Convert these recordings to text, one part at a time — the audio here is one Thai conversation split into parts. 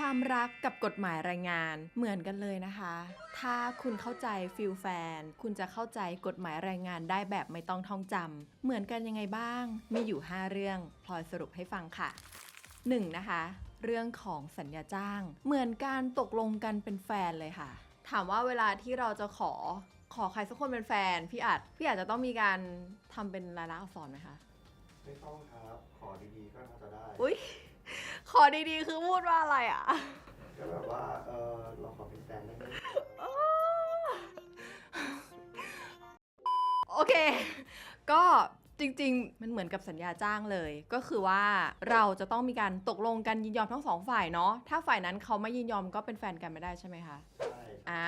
ความรักกับกฎหมายแรงงานเหมือนกันเลยนะคะ ถ้าคุณเข้าใจฟิลแฟน คุณจะเข้าใจกฎหมายแรงงานได้แบบไม่ต้องท่องจำเหมือนกันยังไงบ้าง มีอยู่ 5 เรื่องพลอยสรุปให้ฟังค่ะ 1. นะคะ เรื่องของสัญญาจ้าง เหมือนการตกลงกันเป็นแฟนเลยค่ะ ถามว่าเวลาที่เราจะขอขอใครสักคนเป็นแฟน พี่อาจพี่อาจจะต้องมีการทำเป็นลายลักษณ์อักษรไหมคะ ไม่ต้องครับ ขอดีๆก็น่าจะได้ อุ๊ย ขอดีๆ คือพูดว่าอะไรอะก็แบบว่า เออเราขอเป็นแฟนได้ไหมโอเค ก็จริงๆ มันเหมือนกับสัญญาจ้างเลย ก็คือว่าเราจะต้องมีการตกลงกันยินยอมทั้งสองฝ่ายเนาะ ถ้าฝ่ายนั้นเขาไม่ยินยอมก็เป็นแฟนกันไม่ได้ใช่ไหมคะใช่ อ่า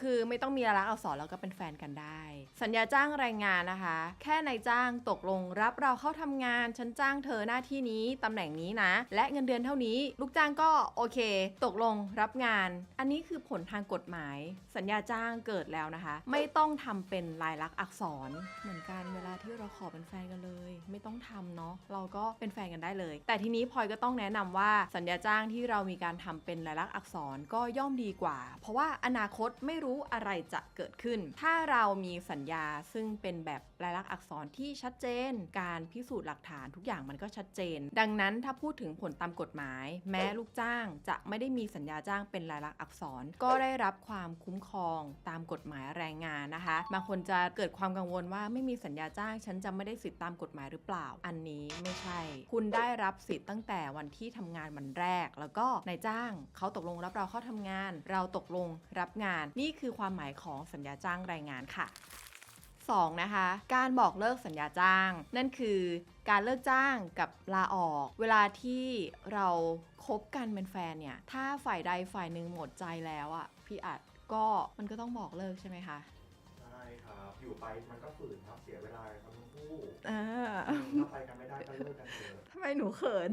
คือไม่ต้องมีลายลักษณ์อักษรแล้วก็เป็นแฟนกันได้ สัญญาจ้างแรงงานนะคะ แค่นายจ้างตกลงรับเราเข้าทำงาน ฉันจ้างเธอหน้าที่นี้ตำแหน่งนี้นะ และเงินเดือนเท่านี้ ลูกจ้างก็โอเค ตกลงรับงาน อันนี้คือผลทางกฎหมาย สัญญาจ้างเกิดแล้วนะคะ ไม่ต้องทำเป็นลายลักษณ์อักษร เหมือนกันเวลาที่เราขอเป็นแฟนกันเลย ไม่ต้องทำเนาะเราก็เป็นแฟนกันได้เลย แต่ทีนี้พลอยก็ต้องแนะนำว่าสัญญาจ้างที่เรามีการทำเป็นลายลักษณ์อักษรก็ย่อมดีกว่า เพราะว่าอนาาคตไม่รู้อะไรจะเกิดขึ้น ถ้าเรามีสัญญาซึ่งเป็นแบบลายลักษณ์อักษรที่ชัดเจน การพิสูจน์หลักฐานทุกอย่างมันก็ชัดเจน ดังนั้นถ้าพูดถึงผลตามกฎหมาย แม้ลูกจ้างจะไม่ได้มีสัญญาจ้างเป็นลายลักษณ์อักษร ก็ได้รับความคุ้มครองตามกฎหมายแรงงานนะคะบางคนจะเกิดความกังวลว่าไม่มีสัญญาจ้าง ฉันจะไม่ได้สิทธิตามกฎหมายหรือเปล่า อันนี้ไม่ใช่ คุณได้รับสิทธิ์ตั้งแต่วันที่ทำงานวันแรก แล้วก็นายจ้างเขาตกลงรับเราเข้าทำงาน เราตกลงรับงาน นี่คือความหมายของสัญญาจ้างแรงงานค่ะ 2. นะคะ การบอกเลิกสัญญาจ้าง นั่นคือการเลิกจ้างกับลาออก เวลาที่เราคบกันเป็นแฟนเนี่ย ถ้าฝ่ายใดฝ่ายหนึ่งหมดใจแล้วอะ่ะพี่อัดก็มันก็ต้องบอกเลิกใช่ไหมคะ ใช่ครับ อยู่ไปมันก็ฝืนครับ เสียเวลาครับ คู่อ่าถ้าไปกันไม่ได้ก็เลิกกันเถอะทำไมหนูเขิน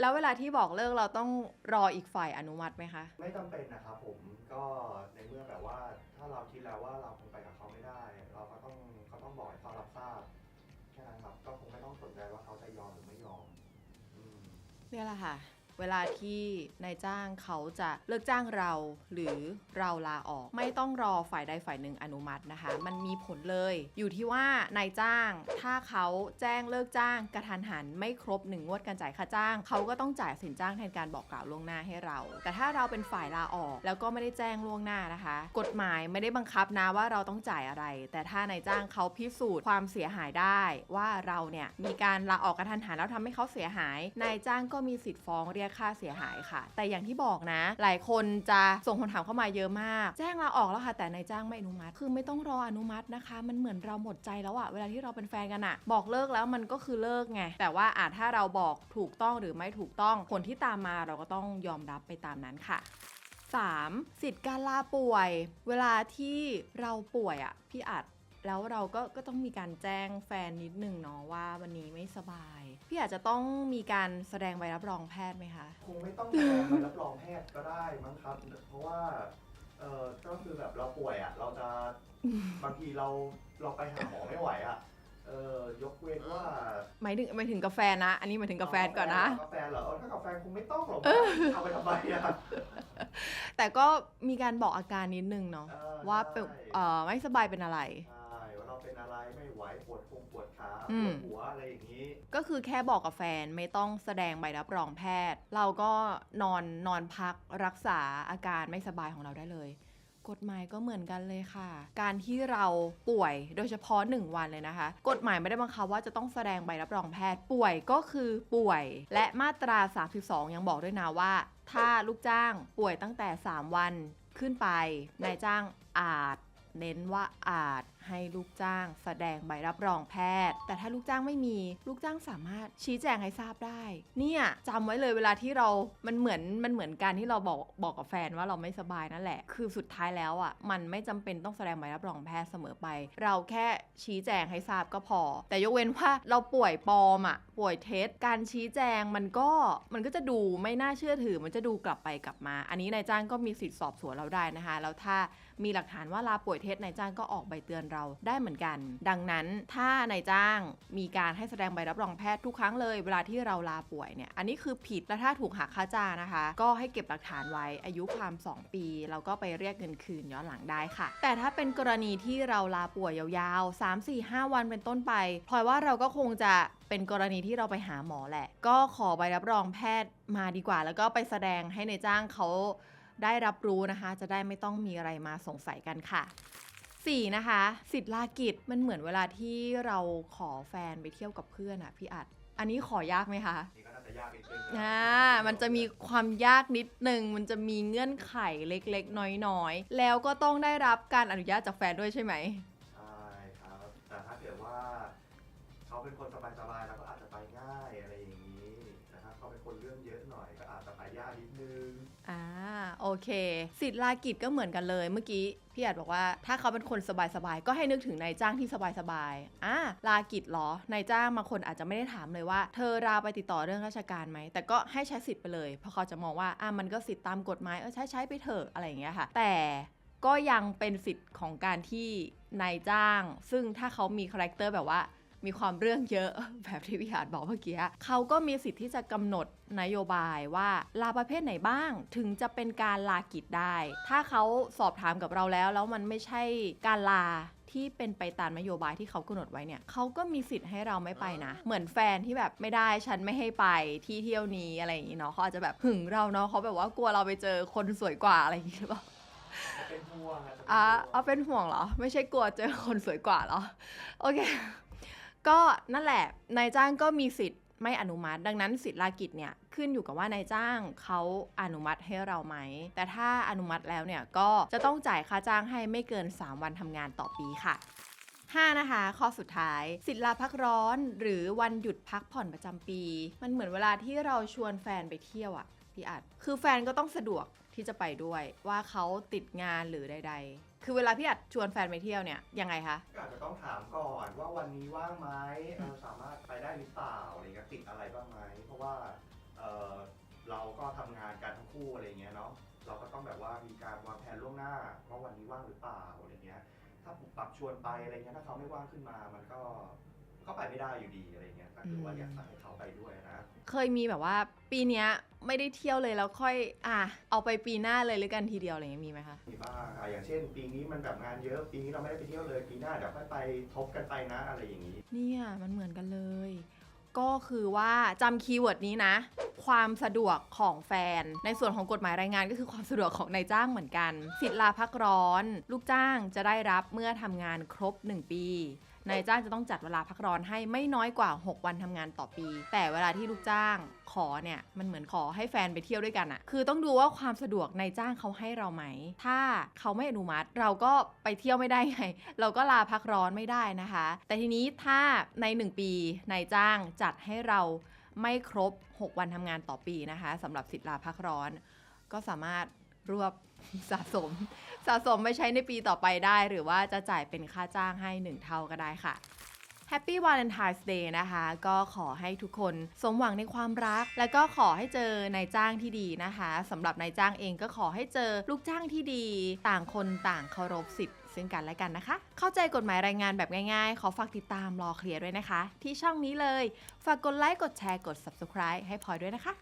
แล้วเวลาที่บอกเลิกเราต้องรออีกฝ่ายอนุมัติไหมคะ ไม่จำเป็นนะครับผมก็ในเมื่อแบบว่าถ้าเราคิดแล้วว่าเราคงไปกับเขาไม่ได้ เราก็ต้องเขาต้องบอกให้เขารับทราบแค่นั้นครับก็คงไม่ต้องสนใจว่าเขาจะยอมหรือไม่ยอมอืม เนี่ยแหละค่ะ เวลาที่นายจ้างเขาจะเลิกจ้างเรา หรือเราลาออก ไม่ต้องรอฝ่ายใดฝ่ายหนึ่งอนุมัตินะคะ มันมีผลเลย อยู่ที่ว่านายจ้าง ถ้าเขาแจ้งเลิกจ้างกระทันหันไม่ครบหนึ่งงวดการจ่ายค่าจ้าง เขาก็ต้องจ่ายสินจ้างแทนการบอกกล่าวล่วงหน้าให้เรา แต่ถ้าเราเป็นฝ่ายลาออก แล้วก็ไม่ได้แจ้งล่วงหน้านะคะ กฎหมายไม่ได้บังคับนะว่าเราต้องจ่ายอะไร แต่ถ้านายจ้างเขาพิสูจน์ความเสียหายได้ว่าเราเนี่ยมีการลาออกกระทันหันแล้วทำให้เขาเสียหาย นายจ้างก็มีสิทธิ์ฟ้องเรียยกค่าเสียหายค่ะ แต่อย่างที่บอกนะ หลายคนจะส่งคำถามเข้ามาเยอะมาก แจ้งลาออกแล้วค่ะ แต่นายจ้างไม่อนุมัติ คือไม่ต้องรออนุมัตินะคะ มันเหมือนเราหมดใจแล้วอะเวลาที่เราเป็นแฟนกันอะบอกเลิกแล้วมันก็คือเลิกไง แต่ว่าอาจถ้าเราบอกถูกต้องหรือไม่ถูกต้อง ผลที่ตามมาเราก็ต้องยอมรับไปตามนั้นค่ะ 3. สิทธิ์การลาป่วย เวลาที่เราป่วยอะ่ะพี่อัด แล้วเราก็ก็ต้องมีการแจ้งแฟนนิดนึงเนาะว่าวันนี้ไม่สบาย พี่อาจจะต้องมีการแสดงใบรับรองแพทย์ไหมคะ คงไม่ต้องแสดงใบรับรองแพทย์ก็ได้มั้งครับ เพราะว่าเออก็คือแบบเราป่วยอะ เราจะบางทีเราเราไปหาหมอไม่ไหวอะเออยกเว้นว่าหมายถึงหมายถึงกาแฟนะ อันนี้หมายถึงกาแฟนก่อนนะกาแฟเหรอเออถ้ากาแฟคงไม่ต้องหรอกเอาไปทำไมอะแต่ก็มีการบอกอาการนิดนึงเนาะเออว่าเป็นใช่เอ่อไม่สบายเป็นอะไร อะไรไม่ไหวปวดคงปวดขาอืปมวดหัวอะไรอย่างนี้ ก็คือแค่บอกกับแฟนไม่ต้องแสดงใบรับรองแพทย์ เราก็นอนนอนพักรักษาอาการไม่สบายของเราได้เลย กฎหมายก็เหมือนกันเลยค่ะ การที่เราป่วยโดยเฉพาะ 1 วันเลยนะคะ กฎหมายไม่ได้บังคับว่าจะต้องแสดงใบรับรองแพทย์ ป่วยก็คือป่วย และมาตรา 32 ยังบอกด้วยนะว่า ถ้าลูกจ้างป่วยตั้งแต่ 3 วันขึ้นไปนายจ้างอาจเน้นว่าอาจ ให้ลูกจ้างแสดงใบรับรองแพทย์ แต่ถ้าลูกจ้างไม่มีลูกจ้างสามารถชี้แจงให้ทราบได้ เนี่ยจำไว้เลยเวลาที่เรา มันเหมือน มันเหมือนการที่เราบอกบอกกับแฟนว่าเราไม่สบายนั่นแหละ คือสุดท้ายแล้วอะ มันไม่จำเป็นต้องแสดงใบรับรองแพทย์เสมอไป เราแค่ชี้แจงให้ทราบก็พอ แต่ยกเว้นว่าเราป่วยปลอมอะ ป่วยเท็จ การชี้แจงมันก็ มันก็จะดูไม่น่าเชื่อถือ มันจะดูกลับไปกลับมา อันนี้นายจ้างก็มีสิทธิ์สอบสวนเราได้นะคะ แล้วถ้ามีหลักฐานว่าลาป่วยเท็จนายจ้างก็ออกใบเตือนเราได้เหมือนกัน ดังนั้นถ้านายจ้างมีการให้แสดงใบรับรองแพทย์ทุกครั้งเลยเวลาที่เราลาป่วยเนี่ยอันนี้คือผิดและถ้าถูกหักค่าจ้างนะคะ ก็ให้เก็บหลักฐานไว้อายุความ 2 ปีแล้วก็ไปเรียกเงินคืนย้อนหลังได้ค่ะ แต่ถ้าเป็นกรณีที่เราลาป่วยยาวๆ 3 4 5 วันเป็นต้นไปพลอยว่าเราก็คงจะเป็นกรณีที่เราไปหาหมอแหละ ก็ขอใบรับรองแพทย์มาดีกว่า แล้วก็ไปแสดงให้ในายจ้างเขาได้รับรู้นะคะ จะได้ไม่ต้องมีอะไรมาสงสัยกันค่ะ 4. นะคะ สิทธิลากิจมันเหมือนเวลาที่เราขอแฟนไปเที่ยวกับเพื่อนอะพี่อัด อันนี้ขอยากไหมคะนี่ก็น่าจะยากนิดนึงอ่ามันจะมีความยากนิดนึง มันจะมีเงื่อนไขเล็กๆ น้อยๆ แล้วก็ต้องได้รับการอนุญาตจากแฟนด้วยใช่ไหม ใช่ครับ แต่ถ้าเกิดว่า เขาเป็นคนส โอเค สิทธิ์ลากิจก็เหมือนกันเลยเมื่อกี้พี่อัดบอกว่าถ้าเขาเป็นคนสบายๆ ก็ให้นึกถึงนายจ้างที่สบายๆอ่าลากิจเหรอนายจ้างบางคนอาจจะไม่ได้ถามเลยว่า เธอลาไปติดต่อเรื่องราชการไหม แต่ก็ให้ใช้สิทธิ์ไปเลย เพราะเขาจะมองว่าอ่ามันก็สิทธิ์ตามกฎหมายเออใช้ใช้ไปเถอะอะไรอย่างเงี้ยค่ะ แต่ก็ยังเป็นสิทธิ์ของการที่นายจ้าง ซึ่งถ้าเขามีคาแรคเตอร์แบบว่า มีความเรื่องเยอะแบบที่พี่อาจบอกเมื่อกี้เขาก็มีสิทธิ์ที่จะกำหนดนโยบายว่าลาประเภทไหนบ้าง ถึงจะเป็นการลากิจได้ ถ้าเขาสอบถามกับเราแล้วแล้วมันไม่ใช่การลาที่เป็นไปตามนโยบายที่เขากำหนดไว้เนี่ยเขาก็มีสิทธิ์ให้เราไม่ไปนะ เหมือนแฟนที่แบบไม่ได้ฉันไม่ให้ไปที่เที่ยวนี้อะไรอย่างนี้เนาะเขาอาจจะแบบหึงเราเนาะเขาแบบว่ากลัวเราไปเจอคนสวยกว่าอะไรอย่างนี้หรือเปล่าเป็นห่วงะอะจะเอาเป็นห่วงเหรอ ไม่ใช่กลัวเจอคนสวยกว่าเหรอ โอเค ก็นั่นแหละนายจ้างก็มีสิทธิ์ไม่อนุมัติ ดังนั้นสิทธิลากิจเนี่ยขึ้นอยู่กับว่านายจ้างเขาอนุมัติให้เราไหม แต่ถ้าอนุมัติแล้วเนี่ยก็จะต้องจ่ายค่าจ้างให้ไม่เกิน 3 วันทำงานต่อปีค่ะ 5 นะคะ ข้อสุดท้าย สิทธิลาพักร้อน หรือวันหยุดพักผ่อนประจำปี มันเหมือนเวลาที่เราชวนแฟนไปเที่ยวอะพี่อัดคือแฟนก็ต้องสะดวก ที่จะไปด้วยว่าเขาติดงานหรือใด ๆ คือเวลาพี่อัดชวนแฟนไปเที่ยวเนี่ยยังไงคะก็อาจจะต้องถามก่อนว่าวันนี้ว่างไหมเออสามารถไปได้หรือเปล่าอะไรเงี้ยติดอะไรบ้างไหมเพราะว่าเออเราก็ทำงานกันทั้งคู่อะไรเงี้ยเนาะเราก็ต้องแบบว่ามีการวางแผนล่วงหน้าว่าวันนี้ว่างหรือเปล่าอะไรเงี้ยถ้าปรับปรับชวนไปอะไรเงี้ยถ้าเขาไม่ว่างขึ้นมามันก็ ก็ไปไม่ได้อยู่ดีอะไรเงี้ยก็คือว่าอยากจะให้เขาไปด้วยนะเคยมีแบบว่าปีเนี้ยไม่ได้เที่ยวเลยแล้วค่อยอะเอาไปปีหน้าเลยหรือกันทีเดียวอะไรเงี้ยมีไหมคะมีบ้างอะอย่างเช่น ปีนี้มันแบบงานเยอะปีนี้เราไม่ได้ไปเที่ยวเลยปีหน้าเดี๋ยวค่อยไปทบกันไปนะอะไรอย่างนี้ เนี่ยมันเหมือนกันเลย ก็คือว่าจำคีย์เวิร์ดนี้นะ ความสะดวกของแฟน ในส่วนของกฎหมายแรายงานก็คือความสะดวกของนายจ้างเหมือนกัน สิทธิลาพักร้อน ลูกจ้างจะได้รับเมื่อทำงานครบ 1 ปี นายจ้างจะต้องจัดเวลาพักร้อนให้ไม่น้อยกว่า 6 วันทำงานต่อปี แต่เวลาที่ลูกจ้างขอเนี่ยมันเหมือนขอให้แฟนไปเที่ยวด้วยกันอะคือต้องดูว่าความสะดวกนายจ้างเขาให้เราไหม ถ้าเขาไม่อนุมัติเราก็ไปเที่ยวไม่ได้ไง เราก็ลาพักร้อนไม่ได้นะคะ แต่ทีนี้ถ้าใน 1 ปีนายจ้างจัดให้เราไม่ครบ 6 วันทำงานต่อปีนะคะสำหรับสิทธิลาพักร้อน ก็สามารถ รวบสะสม สะสมไปใช้ในปีต่อไปได้ หรือว่าจะจ่ายเป็นค่าจ้างให้ 1 เท่าก็ได้ค่ะ Happy Valentine's Day นะคะ ก็ขอให้ทุกคนสมหวังในความรัก แล้วก็ขอให้เจอนายจ้างที่ดีนะคะสำหรับนายจ้างเองก็ขอให้เจอลูกจ้างที่ดี ต่างคนต่างเคารพสิทธิ์ซึ่งกันและกันนะคะ เข้าใจกฎหมายรายงานแบบง่ายๆ ขอฝากติดตามรอเคลียร์ด้วยนะคะ ที่ช่องนี้เลย ฝากกดไลค์กดแชร์กด Subscribe ให้พลอยด้วยนะคะ